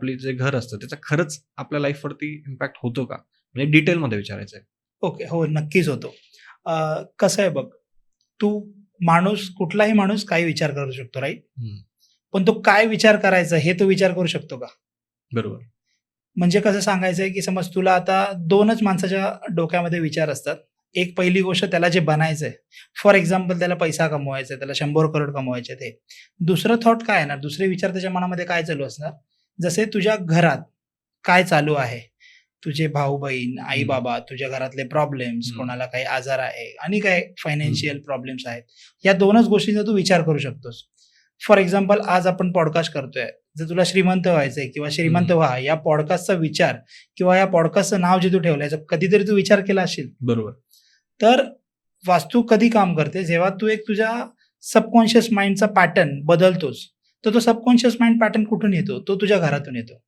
आपली जे घर असतं त्याचा खरंच आपल्या लाईफवरती इम्पॅक्ट होतो का? म्हणजे डिटेलमध्ये विचारायचं आहे. ओके हो नक्कीच होतो. कसं आहे बघ तू माणूस कुठलाही माणूस काही विचार करू शकतो राईट. पण तो काय विचार करायचा हे तो विचार करू शकतो का? बरोबर. म्हणजे कसं सांगायचं आहे की समज तुला आता दोनच माणसाच्या डोक्यामध्ये विचार असतात. एक पहिली गोष्ट त्याला जे बनायचं आहे. फॉर एक्झाम्पल त्याला पैसा कमवायचा आहे त्याला शंभर करोड कमवायचे ते. दुसरं थॉट काय येणार दुसरे विचार त्याच्या मनामध्ये काय चालू असणार? जसे तुझ्या घरात काय चालू आहे? तुझे भाऊ बहीण आई. बाबा तुझ्या घरातले प्रॉब्लेम्स. कोणाला काही आजार आहे आणि काय फायनान्शियल प्रॉब्लेम्स आहेत? या दोनच गोष्टींचा तू विचार करू शकतोस. फॉर एक्झाम्पल आज आपण पॉडकास्ट करतोय. जर तुला श्रीमंत व्हायचंय किंवा श्रीमंत. व्हा या पॉडकास्टचा विचार किंवा या पॉडकास्टचं नाव जे तू ठेवलंय कधीतरी तू विचार केला असेल. बरोबर. तर वास्तू कधी काम करते? जेव्हा तू एक तुझ्या सबकॉन्शियस माइंडचा पॅटर्न बदलतोस तर तो सबकॉन्शियस माइंड पॅटर्न कुठून येतो? तो तुझ्या घरातून येतो.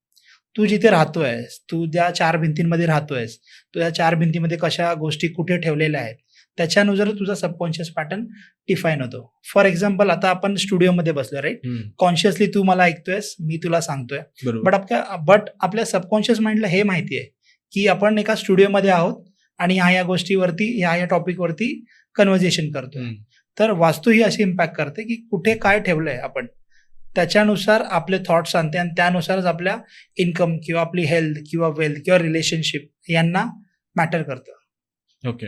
तू जिथे राहतोयस तू ज्या चार भिंतींमध्ये राहतोयस तू या चार भिंतीमध्ये कशा गोष्टी कुठे ठेवलेल्या आहेत त्याच्यानुसार तुझा सबकॉन्शियस पॅटर्न डिफाईन होतो. फॉर एक्झाम्पल आता आपण स्टुडिओमध्ये बसलो राईट. कॉन्शियसली तू मला ऐकतोयस मी तुला सांगतोय. बट आपल्या बट आपल्या सबकॉन्शियस माइंडला हे माहिती आहे की आपण एका स्टुडिओमध्ये आहोत आणि ह्या या गोष्टीवरती ह्या या टॉपिकवरती कन्व्हर्जेशन करतोय. तर वास्तू ही अशी इम्पॅक्ट करते की कुठे काय ठेवलंय आपण. त्याच्यानुसार आपले थॉट्स आणते आणि त्यानुसारच आपल्या इन्कम किंवा आपली हेल्थ किंवा वेल्थ किंवा रिलेशनशिप यांना मॅटर करतं. ओके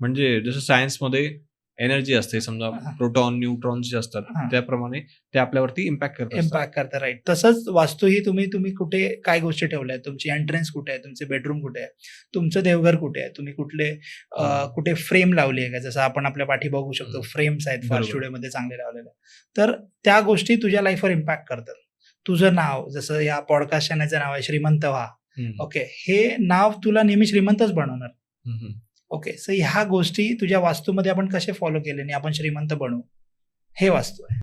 म्हणजे जसं सायन्समध्ये एनर्जी असते समजा. प्रोटॉन न्यूट्रॉन जे असतात. त्याप्रमाणे ते आपल्यावरती इम्पॅक्ट करतात इम्पॅक्ट करतं राईट तसंच वास्तू ही तुम्ही तुम्ही कुठे काय गोष्टी ठेवल्या तुमची एंट्रन्स कुठे आहे तुमचे बेडरूम कुठे आहे तुमचं देवघर कुठे आहे तुम्ही कुठले. कुठे फ्रेम लावली आहे का जसं आपण आपल्या पाठी बघू शकतो. फ्रेम्स आहेत फार. स्टुडिओमध्ये चांगले लावलेले तर त्या गोष्टी तुझ्या लाईफवर इम्पॅक्ट करतात तुझं नाव जसं या पॉडकास्ट चॅनलचं नाव आहे श्रीमंत व्हा. ओके हे नाव तुला नेहमी श्रीमंतच बनवणार. ओके सो ह्या गोष्टी तुझ्या वास्तूमध्ये आपण कसे फॉलो केले आणि आपण श्रीमंत बनवू हे वास्तू आहे.